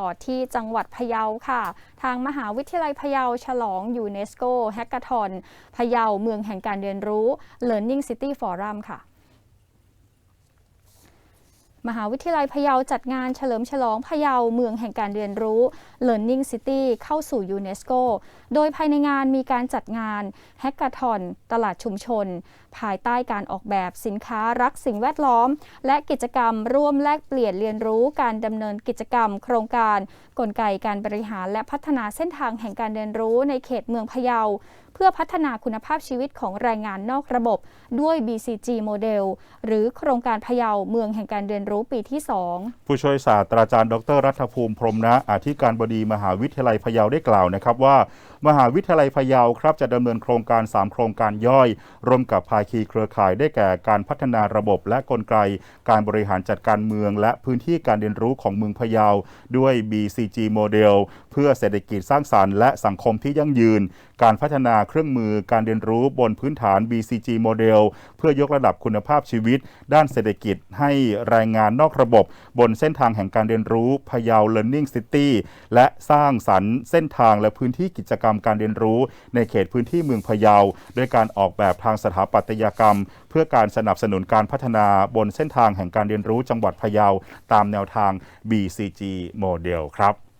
ต่อที่จังหวัดพะเยาค่ะ ทางมหาวิทยาลัยพะเยาฉลองยูเนสโกแฮกกาทอนพะเยาเมืองแห่งการเรียนรู้ Learning City Forum ค่ะ มหาวิทยาลัยพะเยาจัดงานเฉลิมฉลองพะเยาเมืองแห่งการเรียนรู้ Learning City เข้าสู่ยูเนสโก โดยภายในงานมีการจัดงานแฮก a า h อนตลาดชุมชน ภายใต้การออกแบบสินค้ารักสิ่งแวดล้อม และกิจกรรมร่วมแลกเปลี่ยนเรียนรู้การดำเนินกิจกรรม โครงการ กลไกการบริหารและพัฒนาเส้นทางแห่งการเรียนรู้ในเขตเมืองพะเยาเพื่อพัฒนาคุณภาพชีวิตของแรงงานนอกระบบ ด้วย BCG โมเดลหรือโครงการพะเยาเมืองแห่งการเรียนรู้ปีที่ 2 ผู้ช่วยศาสตราจารย์ ดร รัฐภูมิพรมนะอธิการบดีมหาวิทยาลัยพะเยาได้กล่าวนะครับว่า มหาวิทยาลัยพะเยาครับจะดำเนินโครงการ 3 โครงการย่อย ร่วมกับภาคีเครือข่ายได้แก่การพัฒนาระบบและกลไก การบริหารจัดการเมือง และพื้นที่การเรียนรู้ของเมืองพะเยาด้วย BCG โมเดลเพื่อเศรษฐกิจสร้างสรรค์และสังคมที่ยั่งยืน การพัฒนาเครื่องมือการเรียนรู้บนพื้นฐาน BCG โมเดลเพื่อยกระดับคุณภาพชีวิต ด้านเศรษฐกิจให้แรงงานานนอกระบบบนเส้นทางแห่งการเรียนรู้พยาว Learning City และสร้างสรรค์เส้นทางและพื้นที่กิจกรรมการเรียนรู้ ในเขตพื้นที่เมืองพะเยาด้วยการออกแบบทางสถาปัตยกรรม เพื่อการสนับสนุนการพัฒนาบนเส้นทางแห่งการเรียนรู้จังหวัดพะเยาตามแนวทาง BCG โมเดลครับ